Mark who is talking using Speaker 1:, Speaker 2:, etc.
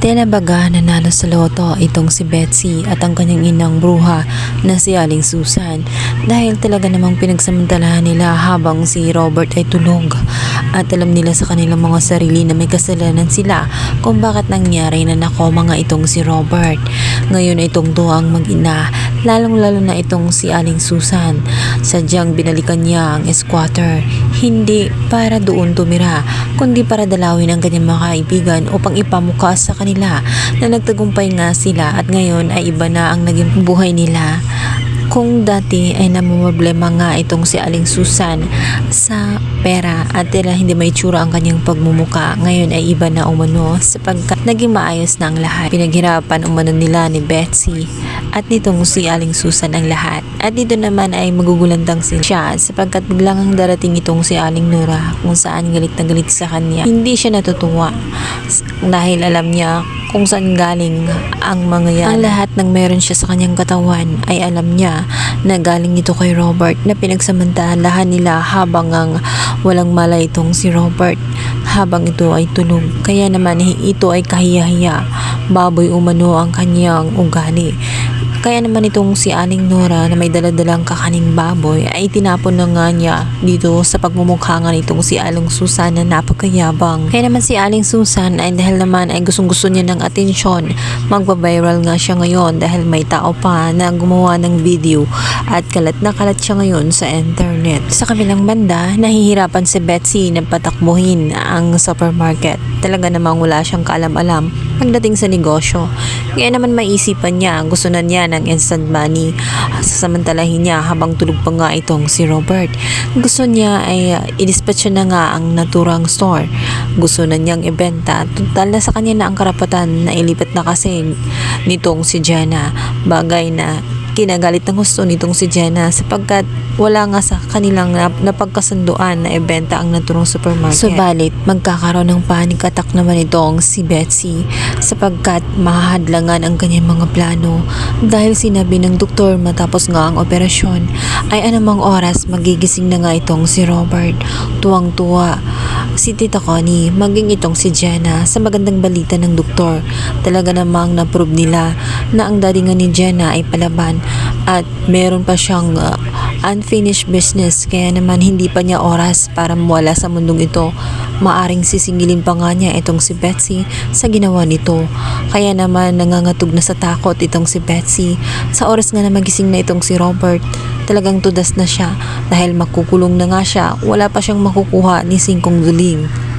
Speaker 1: Tela baga nanalo sa loto itong si Betsy at ang kanyang inang bruha na si Aling Susan. Dahil talaga namang pinagsamantalahan nila habang si Robert ay tulog at alam nila sa kanilang mga sarili na may kasalanan sila kung bakit nangyari na nakoma nga itong si Robert. Ngayon ay itong duwang mag-ina lalong lalo na itong si Aling Susan. Sadyang binalikan niya ang squatter hindi para doon tumira kundi para dalawin ang kanyang mga kaibigan upang ipamukha sa kanila na nagtagumpay nga sila at ngayon ay iba na ang naging buhay nila. Kung dati ay namumroblema nga itong si Aling Susan sa pera at tila hindi may tsura ang kanyang pagmumuka, ngayon ay iba na umano sapagkat naging maayos na ang lahat. Pinaghirapan umano nila ni Betsy at nitong si Aling Susan ang lahat. At dito naman ay magugulantang si siya sapagkat biglang ang darating itong si Aling Nora kung saan galit na galit sa kanya. Hindi siya natutuwa dahil alam niya kung saan galing ang mga yan. Ang lahat ng meron siya sa kanyang katawan ay alam niya na galing ito kay Robert na pinagsamantalahan nila habang ang walang malay itong si Robert habang ito ay tulog. Kaya naman ito ay kahiya-hiya. Baboy umano ang kanyang ugali. Kaya naman itong si Aling Nora na may daladalang kakaning baboy ay tinapon na nga niya dito sa pagmumukha nga nitong si Aling Susan na napakayabang. Kaya naman si Aling Susan ay dahil naman ay gustong gusto niya ng atensyon, magpa-viral nga siya ngayon dahil may tao pa na gumawa ng video at kalat na kalat siya ngayon sa internet. Sa kabilang banda, nahihirapan si Betsy na patakbuhin ang supermarket. Talaga namang wala siyang kaalam-alam pagdating sa negosyo. Kaya naman maisipan niya, gusto na niya ng instant money. Sasamantalahin niya habang tulog pa nga itong si Robert. Gusto niya ay uh, i-dispatch na nga ang naturang store. Gusto na niyang ibenta. Total na sa kanya na ang karapatan na ilipat na kasi nitong si Jenna. Bagay na kinagalit ng gusto nitong si Jenna sapagkat wala nga sa kanilang nap- napagkasunduan na ibenta ang naturang supermarket. Subalit, magkakaroon ng panic attack naman itong si Betsy sapagkat mahahadlangan ang kanyang mga plano dahil sinabi ng doktor matapos nga ang operasyon ay anumang oras magigising na nga itong si Robert. Tuwang-tuwa si Tita Connie maging itong si Jenna sa magandang balita ng doktor. Talaga namang na-prove nila na ang daddy nga ni Jenna ay palaban at meron pa siyang uh, unfinished business kaya naman hindi pa niya oras para mawala sa mundong ito. Maaring sisingilin pa nga niya itong si Betsy sa ginawa nito. Kaya naman nangangatog na sa takot itong si Betsy. Sa oras nga na magising na itong si Robert, talagang tudas na siya dahil makukulong na nga siya, wala pa siyang makukuha ni Singkong Duling.